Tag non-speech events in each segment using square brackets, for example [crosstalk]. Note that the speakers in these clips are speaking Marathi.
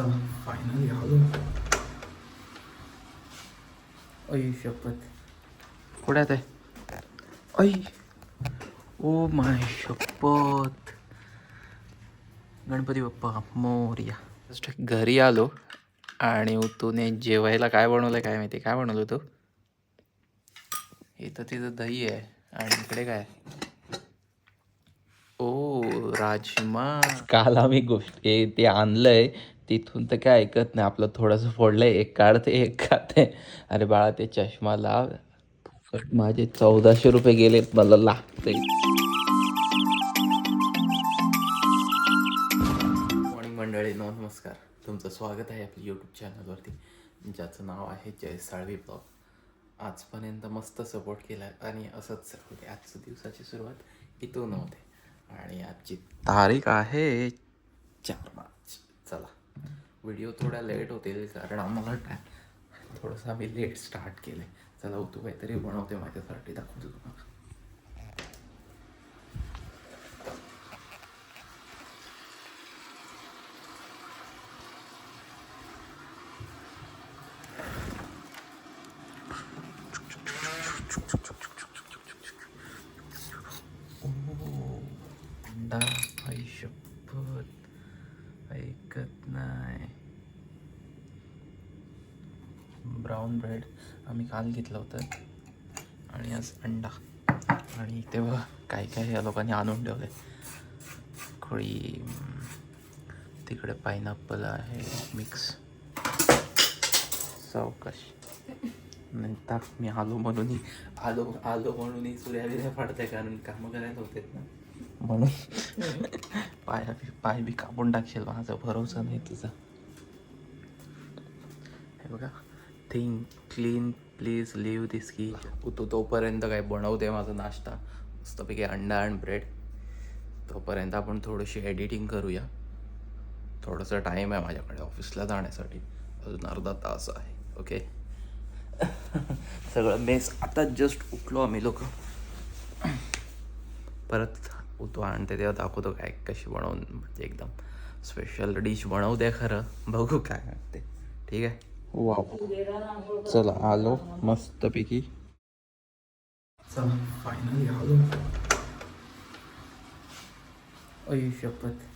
चला फायनली आलो अय शपथ कुठे आहे अय ओ माय शपथ गणपती बाप्पा मोर्या जस्ट घरी आलो आणि तूने जेवायला काय बनवलं काय माहिती काय बनवलं तू इथं तिथं दही आहे आणि इकडे काय ओ राजमा काल आम्ही गोष्ट हे ते आणलंय तिथून तर काय ऐकत नाही. आपलं थोडंसं फोडलं आहे एक काढते एक खाते अरे बाळा ते चष्मा लाव. फुकट. माझे चौदाशे रुपये गेलेत मला लागते मॉर्निंग मंडळी नमस्कार. तुमचं स्वागत आहे आपल्या यूट्यूब चॅनलवरती. ज्याचं नाव आहे जय साळवी ब्लॉग. आजपर्यंत मस्त सपोर्ट केला आहे आणि असंच होते आजच्या दिवसाची सुरुवात इथून होते. आणि आजची तारीख आहे चार मार्च. चला. व्हिडिओ थोड्या लेट होतील कारण आम्हाला टा थोडंसं आम्ही लेट स्टार्ट केले चला तू काहीतरी बनवते माझ्यासाठी दाखवतो तुम्हाला अंडा आई शपथ ऐकत नाही ब्राऊन ब्रेड आम्ही काल घेतलं होतं. आणि आज अंडा. आणि तेव्हा काय काय या लोकांनी आणून ठेवले. खोळी तिकडे पायनॅपल आहे मिक्स सावकाश. नंतर मी आलो म्हणूनही. आलो आलो म्हणूनही सूर्या बिर्या फाडते कारण कामं करायला होते ना. म्हणून [laughs] पाय पाय बी कापून टाकशील माझा भरोसा नाही तुझा. हे बघा. Think clean please leave this की तू तोपर्यंत काय बनवते माझा नाश्ता? मस्तपैकी अंडा अँड ब्रेड तोपर्यंत आपण थोडीशी एडिटिंग करूया. थोडंसं टाईम आहे माझ्याकडे ऑफिसला जाण्यासाठी. अजून अर्धा तास आहे ओके [laughs] सगळं मेस आता जस्ट उठलो आम्ही लोक. परत उतो आणते तेव्हा दाखवतो काय कशी बनवून म्हणजे एकदम स्पेशल डिश बनवते खरं. बघू काय वाटते ठीक आहे? वाव. चला आलो मस्तपैकी. चला फायनली आलो. अय शपथ.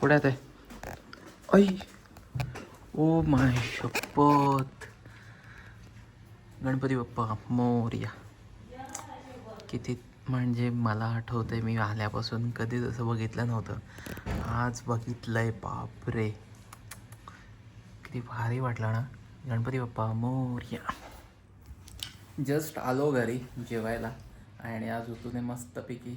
कुठे आहे अय ओ माय शपथ. गणपती बाप्पा मोर्या. किती म्हणजे मला आठवतंय मी आल्यापासून कधीच असं बघितलं नव्हतं. आज बघितलंय बापरे. किती भारी वाटलं ना. गणपती बाप्पा मोर्या. जस्ट आलो घरी जेवायला आणि आज उतूने मस्तपैकी.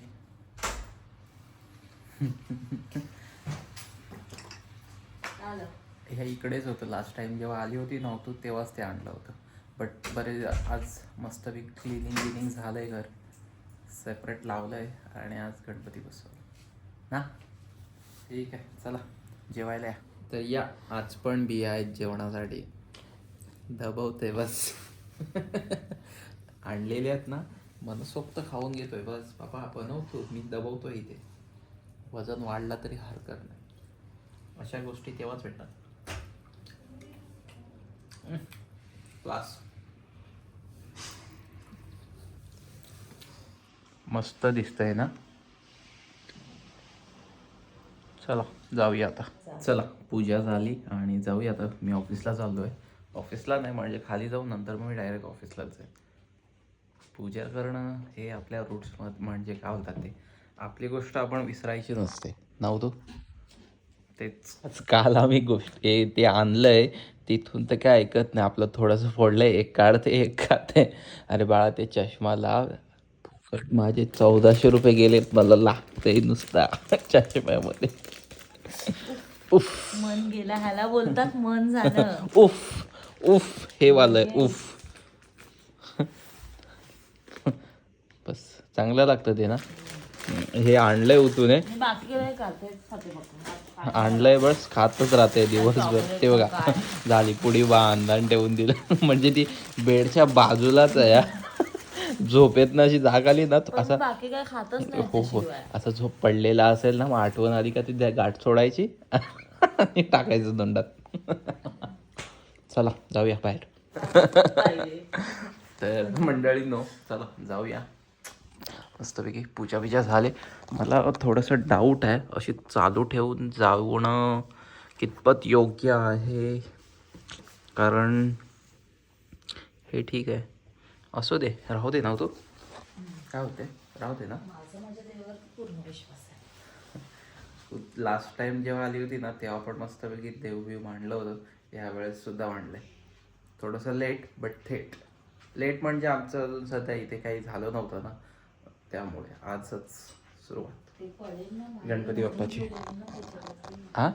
ह्या इकडेच होतं लास्ट टाइम जेव्हा आली होती नव्हतं तेव्हाच ते आणलं होतं. बट बरे आज मस्तपैकी क्लिनिंग बिनिंग झालं आहे घर. सेपरेट लावलं आहे आणि आज गणपती बसवलं. ना? ठीक आहे चला. जेवायला या. तर या आज पण बिया आहेत जेवणासाठी. दबवते बस. [laughs] आणलेले आहेत ना मनसोक्त खाऊन घेतोय बस. बाबा बनवतो मी दबवतो इथे. वजन वाढला तरी हरकत नाही. अशा गोष्टी तेव्हाच भेटतात. क्लास. मस्त दिसतंय ना? चला जाऊया आता. चला पूजा झाली आणि जाऊया आता. मी ऑफिसला चाललो आहे ऑफिसला नाही म्हणजे खाली जाऊन नंतर मग मी डायरेक्ट ऑफिसलाच आहे. पूजा करणं हे आपल्या रूट्स म्हणजे काय बोलतात ते? आपली गोष्ट आपण विसरायची नसते. नव्हतो तेच. काल आम्ही गोष्ट ते आणलंय तिथून तर काय ऐकत नाही. आपलं थोडंसं फोडलंय. एक काढते एक खाते अरे बाळा ते चष्मा लाव. फुकट माझे चौदाशे रुपये गेलेत. मला लागतंय नुसता [laughs] चष्म्यामध्ये. उफ. मन गेला ह्याला बोलतात मन झालं. [laughs] उफ उफ हे वालंय उफ. [laughs] बस चांगलं लागतं ते ना? हे आणलंय उतून बाकी खाते फक्त. आणलंय बस खातच राहते दिवसभर. ते बघा [laughs] झाली पुडी बांध आणि ठेवून दिलं. म्हणजे ती बेडच्या बाजूलाच आहे हा. झोपेत अशी जाग आली ना तो असा बाकी काय खातच नाही हो हो. असा झोप पडलेला असेल ना मग आठवण आली का ती गाठ सोडायची आणि टाकायचं दोंडात चला जाऊया बाहेर. तर मंडळी नो चला जाऊया. मस्तपैकी पूजा बिजा झाले. मला थोडंसं डाऊट आहे अशी चालू ठेवून जाणं कितपत योग्य आहे? कारण हे ठीक आहे. असू दे राहू दे ना तू. काय होते राहू दे ना. माझा माझ्या देवावर पूर्ण विश्वास आहे. लास्ट टाइम जेव्हा आली होती ना तेव्हा पण मस्तपैकी देवबीव मांडलं होतं. यावेळेस सुद्धा मांडलंय. थोडंसं लेट बट थेट लेट म्हणजे आमचं अजून सध्या इथे काही झालं नव्हतं ना. त्यामुळे आजच सुरुवात. गणपती बाप्पाची. हा?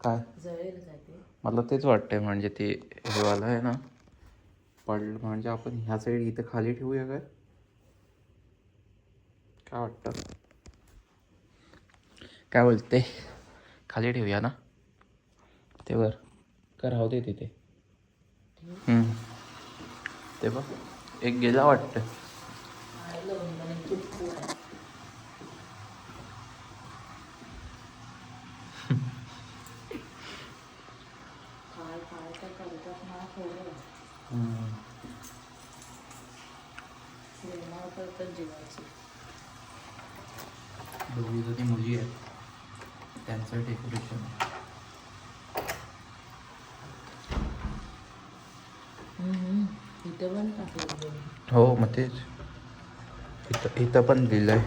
काय? मला तेच वाटतंय म्हणजे ते हे वाला आहे ना. पडलं म्हणजे आपण ह्या साईड इथं खाली ठेवूया काय? काय वाटतं? काय बोलते? खाली ठेवूया ना? ते वर का राहू दे तिथे. हम्म. ते बघ. एक गेला वाटतं. [laughs] [laughs] दोघी जणी मुली आहेत त्यांचं डेकोरेशन हो मग तेच. इथं इथं पण दिलंय.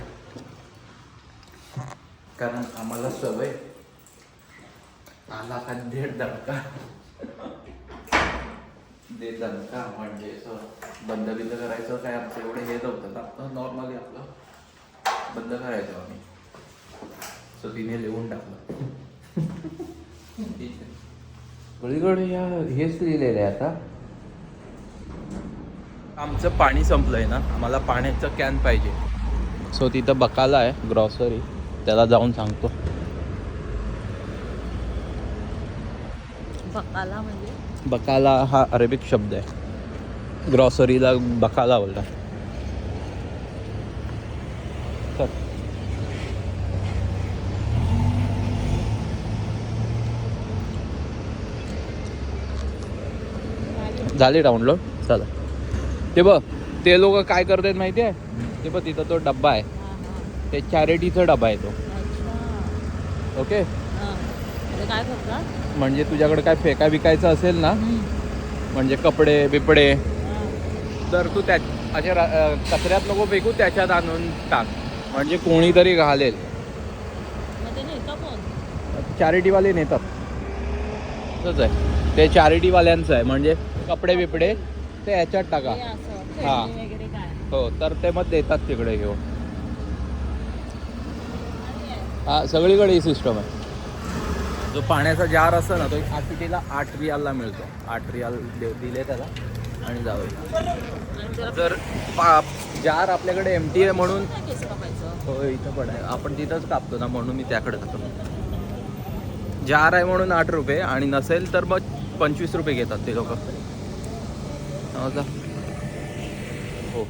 कारण आम्हाला सवय. आला का दीड दणका दे दणका म्हणजे असं बंद बिंद करायचं काय आमचं एवढे हे नव्हतं. ना नॉर्मली आपलं बंद करायचं आम्ही. सो तिने लिहून टाकलं. सगळीकडे या हेच लिहिलेलं आहे आता. आमचं पाणी संपलंय ना. आम्हाला पाण्याचं कॅन पाहिजे. सो तिथं बकाला आहे ग्रॉसरी त्याला जाऊन सांगतो. बकाला म्हणजे? बकाला हा अरेबिक शब्द आहे. ग्रॉसरीला बकाला बोलतात. झाले डाउनलोड चला. ते बघ ते लोक काय करतात माहिती आहे ते बघ तिथं तो डब्बा आहे. ते चॅरिटीचा डबा आहे तो. ओके काय करतात? म्हणजे तुझ्याकडे काय फेका विकायचं असेल ना म्हणजे कपडे बिपडे. तर तू त्या अशा कचऱ्यात नको फेकू त्याच्यात आणून टाक. म्हणजे कोणीतरी घालेल. चॅरिटीवाले नेतात. तसंच आहे. ते चॅरिटीवाल्यांचं आहे. म्हणजे कपडे बिपडे ते ह्याच्यात टाका. हे हो. तर ते मग देतात तिकडे घेऊन. हा सगळीकडे ही सिस्टम आहे. जो पाण्याचा जार असतो ना तो एक आठवीला आठ रियालला मिळतो. आठ रियाल दे दिले त्याला आणि आणि जरा जर पा जार आपल्याकडे एम टी आहे म्हणून हो इथं पण आहे. आपण तिथंच कापतो ना म्हणून मी त्याकडे जातो. जार आहे म्हणून आठ रुपये आणि नसेल तर मग पंचवीस रुपये घेतात ते लोक. हो.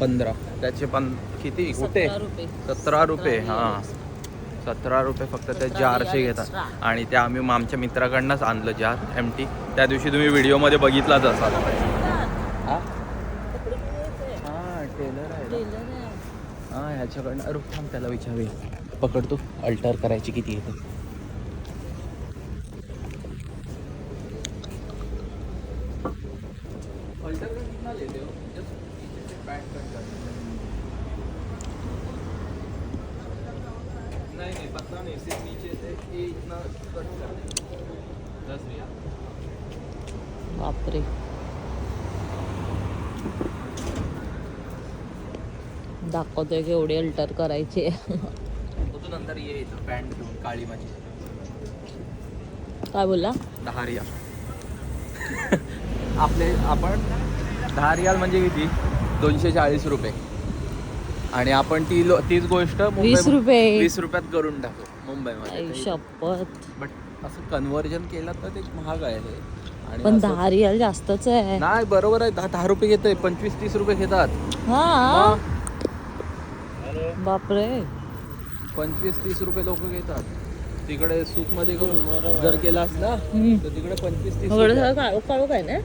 पंधरा. त्याचे पण किती? कुठे? सतरा रुपये हां. सतरा रुपये फक्त ते जारचे घेतात. आणि ते आम्ही आमच्या मित्राकडनंच आणलं जार एम टी त्या दिवशी तुम्ही व्हिडिओमध्ये बघितलाच असाल. हां? टेलर आहे. हां ह्याच्याकडनं अरे थांब त्याला विचारूया. पकडतो अल्टर करायची किती येते नहीं नहीं पतला नहीं सिर्फ नीचे से ये इतना कट कर देना दस रियाल बापरे. दाखवतोय की एवढी अल्टर करायची तू नंतर ये पॅन्ट घेऊन काळी माझी. काय बोलला? दहा रियाल. आपले आपण दहा रियाल म्हणजे किती? दोनशे चाळीस रुपये. आणि आपण ती लो तीच गोष्ट वीस रुपये. वीस रुपयात करून टाकू मुंबईमध्ये. शपथ. बट असं कन्व्हर्जन केलं तर ते महाग आहे. पण दहा रियाल जास्तच आहे. नाही बरोबर आहे. दहा दहा रुपये घेतोय पंचवीस तीस रुपये घेतात. हा? बापरे. पंचवीस तीस रुपये लोक घेतात. तिकडे सूपमध्ये करून जर केलास ना हम्म. तर तिकडे पंचवीस तीस काळो काळो काय ना.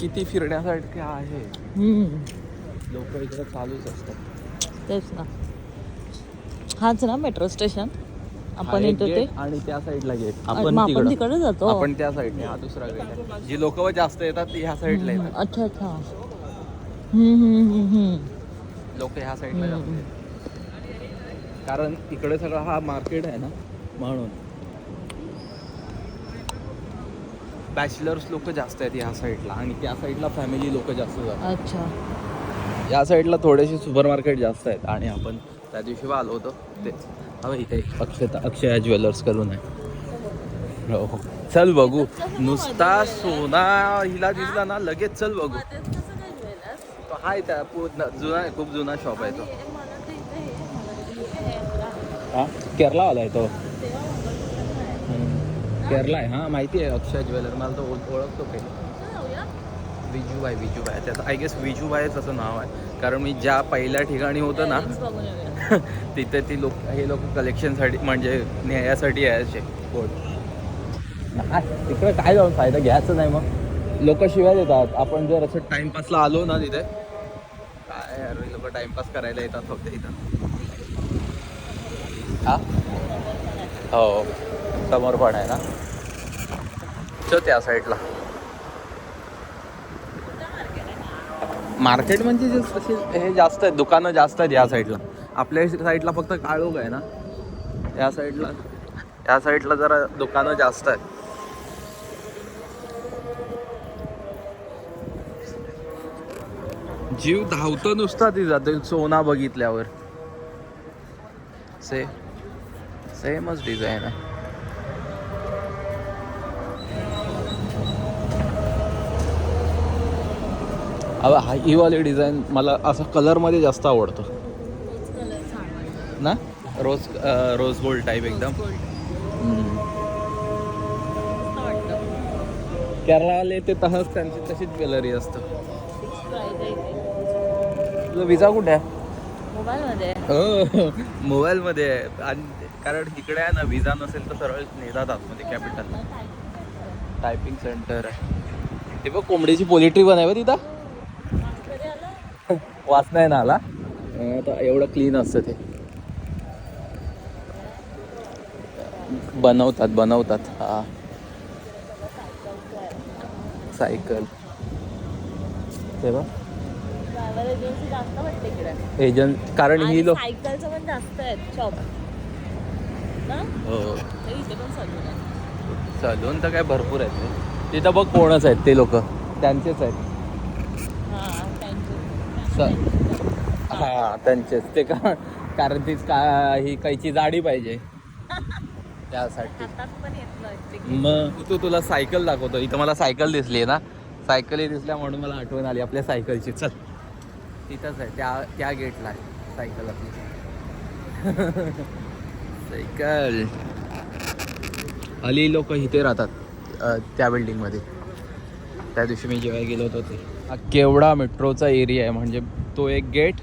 किती फिरण्यासाठी आहे. लोक इकडे चालूच असतात. तेच ना. हाच ना मेट्रो स्टेशन? आपण येतो ते आणि त्या साईडला गेट आपण तिकडं. जातो. आपण त्या साईडने हा दुसरा गेट आहे. जी लोक जास्त येतात ती ह्या साईडला येतात. अच्छा अच्छा. हम्म, हम्म, हम्म, हम्म. लोक ह्या साईडला. येतात. कारण इकडे सगळा हा मार्केट आहे ना म्हणून. बॅचलर्स लोक जास्त आहेत ह्या साईडला आणि त्या साईडला फॅमिली लोक जास्त जातात. अच्छा. या साईडला थोडेसे सुपर मार्केट जास्त आहेत आणि आपण त्या दिवशी आलो होतो तेच हवं इथे अक्षता अक्षया ज्वेलर्स करून आहे. हो हो. चल बघू. नुसता सोना हिला दिसला ना लगेच चल बघू. तो हाय त्या पूर्ण जुना आहे, खूप जुना शॉप आहे तो. हा? केरलावाला आहे तो. केरला आहे हां माहिती आहे अक्षय ज्वेलर मला तो ओळखतो काही विजूबाई विजूबाई. त्याचं आय गेस विजूबाईच असं नाव आहे. कारण मी ज्या पहिल्या ठिकाणी होतं ना [laughs] तिथे ती लोक हे लोक कलेक्शनसाठी म्हणजे न्यायासाठी यायचे. तिकडे काय जाऊन फायदा घ्यायचं नाही मग. लोक शिवाय देतात. आपण जर असं टाइमपासला आलो ना तिथे. काय अरे लोक टाइमपास करायला येतात फक्त इथं. हा? हो. समोर पण आहे ना. चल त्या साईडला मार्केट म्हणजे हे जास्त आहेत. दुकानं जास्त आहेत या साईडला आपल्या साईडला फक्त काळोख आहे ना. या साईडला या साईडला जरा दुकानं जास्त आहेत. जीव धावतो नुसता ती जाते सोना बघितल्यावर. से सेमच डिझाईन आहे. अबा हा ही वाली डिझाईन मला असं कलरमध्ये जास्त आवडतं. रोज रोज गोल्ड टाईप एकदम. केरळावाले ते तसंच त्यांची तशीच ज्वेलरी असतं. तुझा विजा कुठे आहे? मोबाईल मध्ये हो मोबाईलमध्ये आहे. आणि कारण इकडे आहे ना विजा नसेल तर सरळ नेतात आतमध्ये कॅपिटल टायपिंग सेंटर आहे. ते बघ कोंबडीची पोल्ट्री पण आहे बघ तिथं. वास नाही ना आला. आता एवढं क्लीन असतं ते. बनवतात बनवतात. हा. सायकल एजंट कारण ही लोक सायकलचं पण जास्त आहेत शॉप ना? हो. सलून तर काय भरपूर आहेत. तिथं बघ कोणच आहेत ते लोक. त्यांचेच आहेत. हा हा त्यांचेच. ते का कारण तीच का ही कैची जाडी पाहिजे. त्यासाठी. मग? तू तुला सायकल दाखवतो. इथं मला सायकल दिसली ना. सायकली दिसल्या म्हणून मला आठवण आली आपल्या सायकलची. चल. तिथंच आहे. त्या त्या गेटला आहे. सायकल आपली. [laughs] सायकल. हल्ली लोक इथे राहतात त्या बिल्डिंगमध्ये. त्या दिवशी मी जेव्हा गेलो होतो ते. हा केवढा मेट्रोचा एरिया आहे. म्हणजे तो एक गेट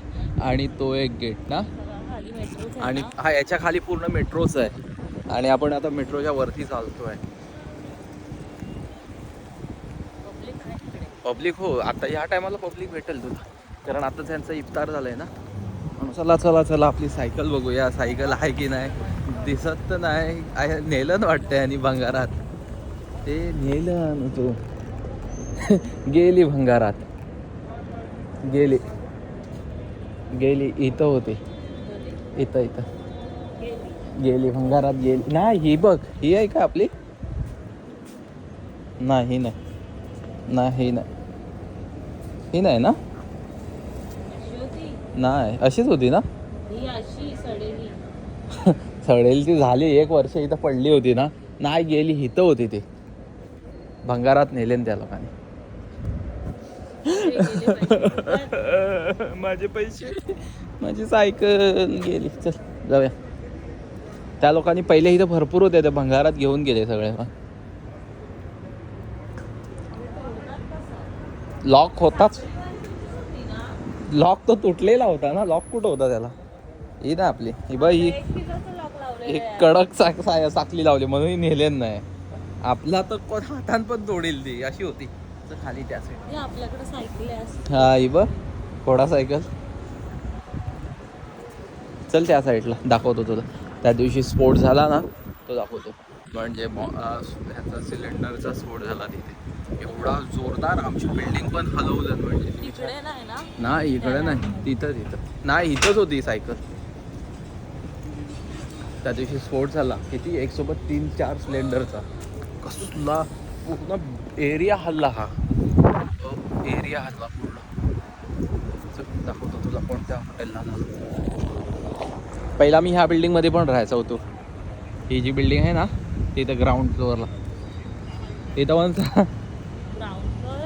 आणि तो एक गेट ना? आणि हा याच्या खाली पूर्ण मेट्रोच आहे. आणि आपण आता मेट्रोच्या वरती चालतोय. पब्लिक आहे पब्लिक हो आता या टायमाला पब्लिक भेटेल तुला. कारण आता त्यांचा इफ्तार झालाय ना. म्हणून चला चला चला आपली सायकल बघूया. सायकल आहे की नाही? दिसत तर नाही. आहे नेलं ना वाटतंय आणि भंगारात. ते नेलं ना तू. [laughs] गेली भंगारात. गेली. गेली इथं होती. इथं इथं. गेली भंगारात गेली. नाही ही बघ ही आहे का आपली? नाही ही नाही. नाही ही नाही. ही नाही ना? नाही अशीच होती ना? अशी सडेली [laughs] सडेल ती झाली एक वर्ष इथं पडली होती ना? नाही गेली इथं होती ती. भंगारात नेले ना त्या लोकांनी. [laughs] माझे पैसे. माझी सायकल गेली. चल जाऊया. त्या लोकांनी पहिले इथं भरपूर होते त्या भंगारात घेऊन गेले सगळे. लॉक होताच. लॉक तो तुटलेला होता ना लॉक कुठं होता त्याला? ही ना आपली. ही बघ ही एक कडक साक साखली लावली म्हणून ही नेलेन नाही. आपला तर कोण हातान पण तोडेल ती अशी होती. तर खाली त्या साईड आपल्याकडे सायकल हा ही बघ घोडा सायकल. चल त्या साईडला दाखवतो तुला. त्या दिवशी स्फोट झाला ना तो दाखवतो. म्हणजे ह्याचा सिलेंडरचा स्फोट झाला तिथे. एवढा जोरदार आमची बिल्डिंग पण हलवलं म्हणजे. ना? नाही इकडे नाही तिथं तिथं. नाही इथंच होती सायकल. त्या दिवशी स्फोट झाला. किती? एक सोबत तीन चार सिलेंडरचा कसला पूर्ण एरिया हल्ला हा. एरिया हल्ला पूर्ण. दाखवतो तुला कोणत्या हॉटेलला झालं पहिला मी ह्या बिल्डिंगमध्ये पण राहायचा होतो. ही जी बिल्डिंग आहे ना तिथं ग्राउंड फ्लोअरला तिथं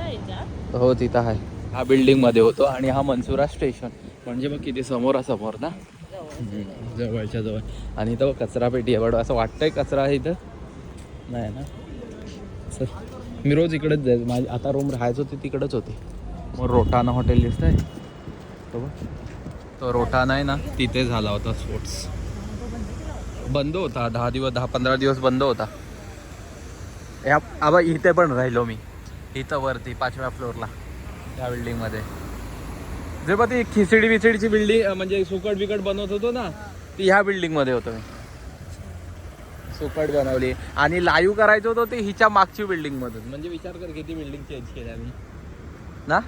याच्यात? हो तिथं आहे. हा बिल्डिंगमध्ये होतो आणि हा मनसुरा स्टेशन म्हणजे मग किती समोरासमोर ना? जवळच्या जवळ. आणि इथं कचरा पेटी आहे बरं असं वाटतंय कचरा आहे इथं. नाही ना? चल. मी रोज इकडेच जायचं. माझी आता रूम राहायचं होती तिकडंच होते. मग रोटाना हॉटेल दिसतंय. तो बघ. तो रोटा नाही ना तिथे झाला होता स्पोर्ट्स बंद होता दहा दिवस दहा पंधरा दिवस बंद होता. या आबा इथे पण राहिलो मी. इथं वरती पाचव्या फ्लोअरला त्या बिल्डिंगमध्ये जे बघ ती खिचडी बिचडीची बिल्डिंग म्हणजे सुकट बिकट बनवत होतो ना ती ह्या बिल्डिंगमध्ये होतो मी. सुकट बनवली. आणि लाईव्ह करायचं होतं ते हिच्या मागची बिल्डिंगमधून म्हणजे विचार कर किती बिल्डिंग चेंज केल्या मी. ना?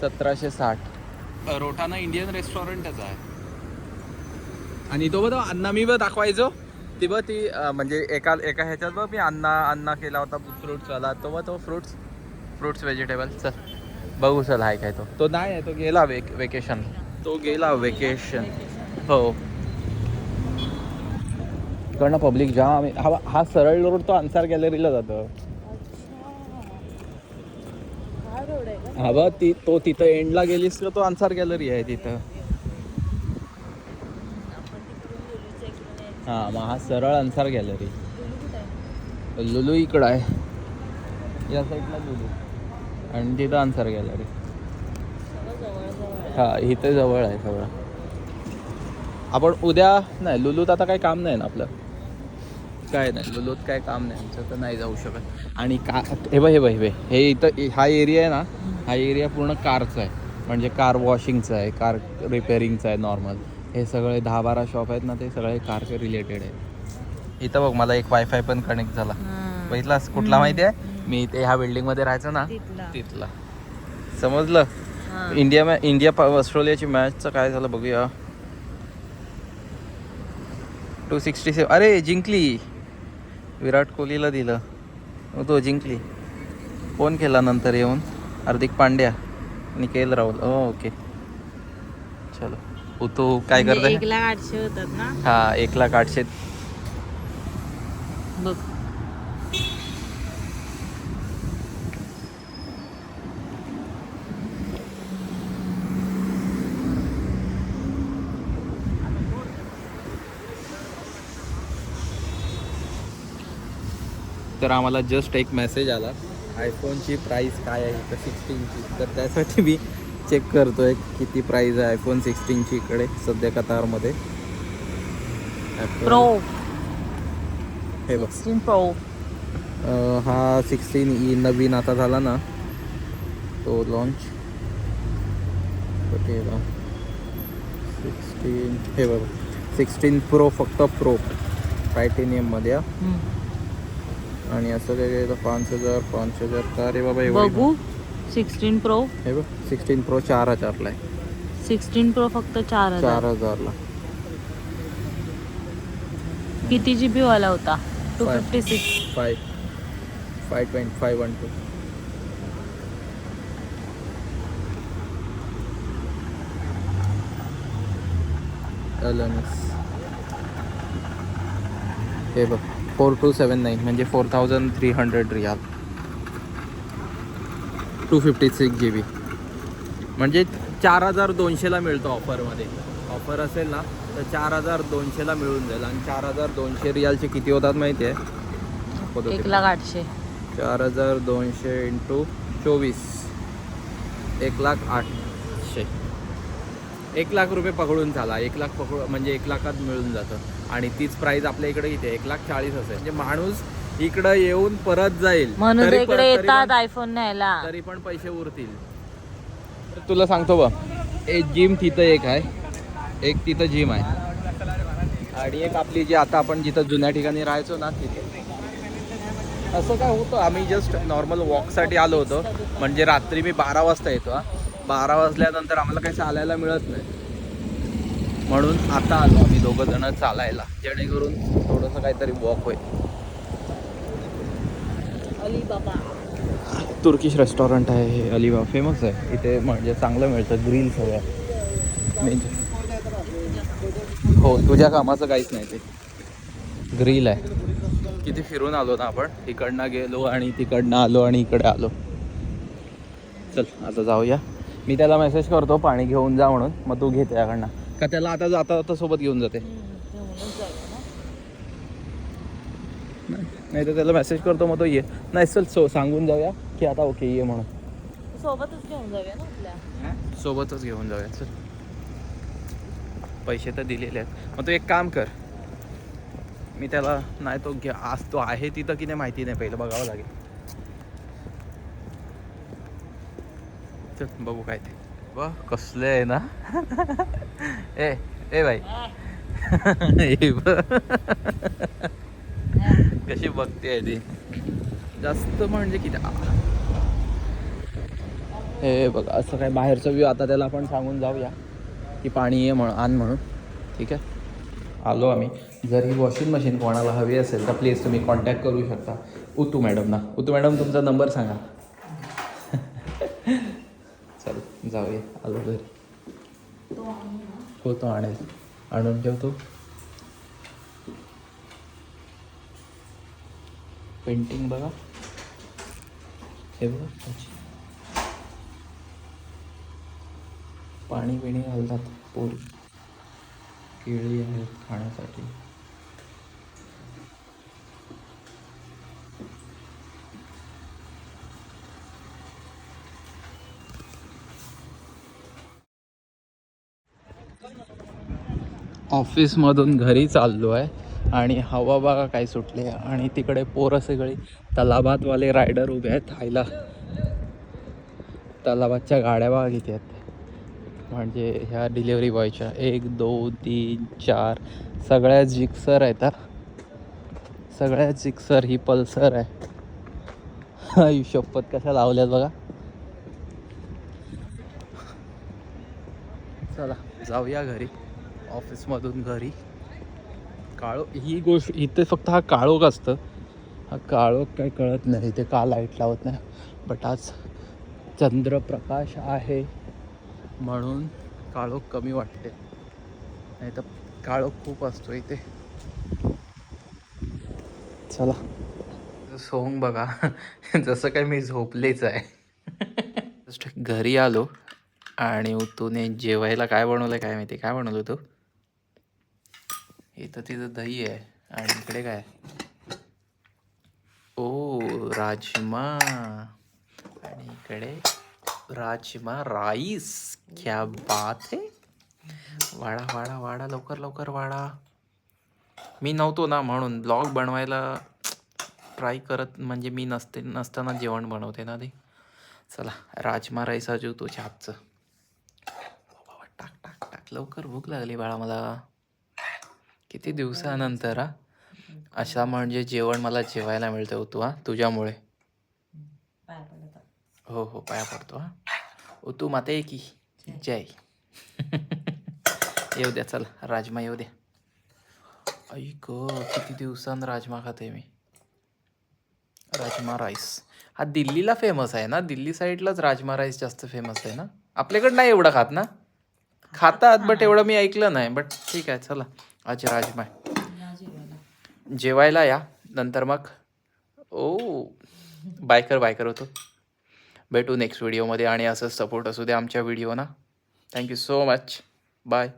सतराशे साठ. रोटाना इंडियन रेस्टॉरंटच आहे. आणि तो बघ अण्णा मी बघ दाखवायचो. ती बघ ती म्हणजे एका एका ह्याच्यात बघ मी अण्णा अण्णा केला होता फ्रुट्सवाला तो बघ तो फ्रुट्स फ्रुट्स व्हेजिटेबल चल बघू चल आहे काय तो. तो नाही आहे तो गेला वेक वेकेशन तो गेला वेकेशन हो. इकडनं पब्लिक जाम हा हा सरळ रोड तो अन्सार गॅलरीला जातो. हा बा ती तो तिथं एंडला गेलीस तर तो अन्सार गॅलरी आहे तिथं. हा मग हा सरळ अन्सार गॅलरी लुलू इकडं आहे. या साईडला लुलू. आणि तिथं अन्सार गॅलरी हा इथे जवळ आहे सगळं. आपण उद्या नाही लुलूत आता काही काम नाही ना आपलं. काय नाही लुलूत काय काम नाही. आमचं तर नाही जाऊ शकत. आणि का हे बघ हे बघ हे हे इथं हा एरिया आहे ना हा एरिया पूर्ण कारचा आहे. म्हणजे कार वॉशिंगचा आहे कार रिपेअरिंगचा आहे नॉर्मल. हे सगळे दहा बारा शॉप आहेत ना ते सगळे कारचे रिलेटेड आहे. इथं बघ मला एक वायफाय पण कनेक्ट झाला. बघितलास? कुठला माहिती आहे? मी इथे ह्या बिल्डिंगमध्ये राहायचो ना. तिथला. समजलं? हा. इंडिया मॅ इंडिया पा- ऑस्ट्रेलियाची मॅचचं काय झालं बघूया. टू सिक्स्टी सेवन अरे जिंकली. विराट कोहलीला दिलं. तो जिंकली. फोन केला नंतर येऊन? हार्दिक पांड्या आणि K L Rahul. Oh okay. चलो. हो, तू काय म्हणजे करते एक लाख आठशे होतात ना? हा एक लाख आठशे. बघ. तर आम्हाला जस्ट एक मेसेज आला. आयफोनची प्राईस काय आहे? तर सिक्स्टीनची तर त्यासाठी मी चेक करतोय किती प्राईस आहे आयफोन सिक्स्टीनची इकडे सध्या कतारमध्ये. प्रो हे बघ. सिक्स्टीन प्रो हा सिक्स्टीन ई नवीन आता झाला ना तो लॉन्च सिक्स्टीन हे. बघ. सिक्स्टीन प्रो फक्त प्रो टायटेनियममध्ये हा. आणि असं काय काय पाच हजार पाच हजार का? रे बाबा एवढी बघू. सिक्स्टीन प्रो हे बघ सिक्स्टीन प्रो चार हजारला आहे. सिक्स्टीन प्रो फक्त चार हजार. चार हजारला. किती जी बी वाला होता? Two Five. Fifty six five five twenty five one two हे बघ. फोर टू सेवन नाईन म्हणजे four thousand three hundred riyal. Two fifty six G B म्हणजे चार हजार दोनशेला मिळतो ऑफरमध्ये. ऑफर असेल ना तर चार हजार दोनशेला मिळून जाईल. आणि चार हजार दोनशे रियालचे किती होतात माहिती आहे? एक. लाख आठशे. चार हजार दोनशे इंटू चोवीस. एक लाख आठशे. एक लाख रुपये पकडून चाला एक लाख पकडू म्हणजे एक लाखात मिळून जातं. आणि तीच प्राइस आपल्या इकडे इथे एक लाख चाळीस असेल. म्हणजे माणूस इकडं येऊन परत जाईल. म्हणून तरी पण- इकडे तरी येतात पण- आयफोन न्यायला. तरी पण पैसे उरतील. तुला सांगतो बघ एक जिम तिथं एक आहे. एक तिथं जिम आहे. आणि एक आपली जी आता आपण जिथं जुन्या ठिकाणी राहायचो ना तिथे. असं काय होतं आम्ही जस्ट नॉर्मल वॉकसाठी आलो होतो. म्हणजे रात्री मी बारा वाजता येतो हा. बारा वाजल्यानंतर आम्हाला काही चालायला मिळत नाही. म्हणून आता आलो आम्ही दोघं जण चालायला. जेणेकरून थोडंसं काहीतरी वॉक होईल. तुर्किश रेस्टॉरंट आहे हे. अलिबाग फेमस आहे. इथे म्हणजे चांगलं मिळतं. ग्रिल सगळं. म्हणजे हो तुझ्या कामाचं काहीच नाही ते. ग्रिल आहे. किती फिरून आलो ना आपण? इकडनं गेलो आणि तिकडनं आलो आणि इकडे आलो. चल आता जाऊया. मी त्याला मेसेज करतो पाणी घेऊन जा म्हणून. मग तू घे त्याकडनं का त्याला आता जाता जाता सोबत घेऊन जाते. नाही तर त्याला मेसेज करतो मग तो ये. नाही चल सो सांगून जाऊया की आता ओके ये म्हणून. सोबतच घेऊन जाऊया ना आपल्या? सोबतच घेऊन जाऊया चल. पैसे तर दिलेले आहेत. मग तू एक काम कर. मी त्याला नाही तो घे आज तो आहे तिथं की नाही माहिती नाही पहिलं बघावं लागेल. चल बघू काय ते. वा कसले आहे ना. ए ए ब. [laughs] कशी बघते ती. जास्त म्हणजे किती. हे बघ असं काय बाहेरचं व्ह्यू आता त्याला आपण सांगून जाऊया. की पाणी ये म्हणून आण म्हणून. ठीक आहे? आलो आम्ही. जर ही वॉशिंग मशीन कोणाला हवी असेल तर प्लीज तुम्ही कॉन्टॅक्ट करू शकता. उतू मॅडमना उतू मॅडम तुमचा नंबर सांगा. [laughs] जाऊया आलो घरी. हो तो आणेल. आणून ठेवतो पेंटिंग बघा. हे बघा पाणी पिणी घालतात पोरी. केळी आहेत खाण्यासाठी. ऑफिसमधून घरी चाललो आहे आणि हवा बघा काय सुटली आहे. आणि तिकडे पोरं सगळी तलाबातवाले रायडर उभे आहेत खायला तलाबातच्या गाड्या बघा किती आहेत. म्हणजे ह्या डिलेवरी बॉयच्या एक दोन तीन चार. सगळ्या जिक्सर आहेत हा. सगळ्या जिक्सर ही पल्सर आहे. हिशोबपत कशा लावल्यात बघा. चला जाऊया घरी. ऑफिसमधून घरी. काळो ही गोष्ट इथे फक्त हा काळोख असतं. हा काळोख काय कळत नाही इथे का लाइट लावत नाही. बट आज चंद्रप्रकाश आहे म्हणून काळोख कमी वाटते. नाही तर काळोख खूप असतो इथे. चला सोंग बघा. जसं काय मी झोपलेच आहे. जस्ट घरी आलो आणि उतूने जेवायला काय बनवलं काय माहिती? काय बनवलं तू इथं तिथं दही आहे. आणि इकडे काय ओ राजमा. आणि इकडे राजमा राईस. क्या बात आहे वाडा वाडा वाडा लवकर लवकर वाडा. मी नव्हतो ना म्हणून. ब्लॉग बनवायला ट्राय करत म्हणजे मी नसते नसताना जेवण बनवते ना ते. चला राजमा राईस अजू तो छापचं टाक टाक टाक. लवकर भूक लागली बाळा मला. किती दिवसानंतर हा? अशा म्हणजे जेवण मला जेवायला मिळतं होतो हा? तुझ्यामुळे? हो हो पाया पडतो हा? ओ तू माते की? जय. [laughs] येऊ द्या चल. राजमा येऊ द्या. ऐक किती दिवसानं राजमा खाते मी. राजमा राईस. हा दिल्लीला फेमस आहे ना? दिल्ली साईडलाच राजमा राईस जास्त फेमस आहे ना? आपल्याकडे नाही एवढं खात ना? खातात बट एवढं मी ऐकलं नाही बट ठीक आहे चला. आज राजमा आहे. जेवायला या नंतर मग. ओ बायकर बायकर होतो. भेटू नेक्स्ट व्हिडिओमध्ये आणि असंच सपोर्ट असू दे आमच्या व्हिडिओना thank you so much bye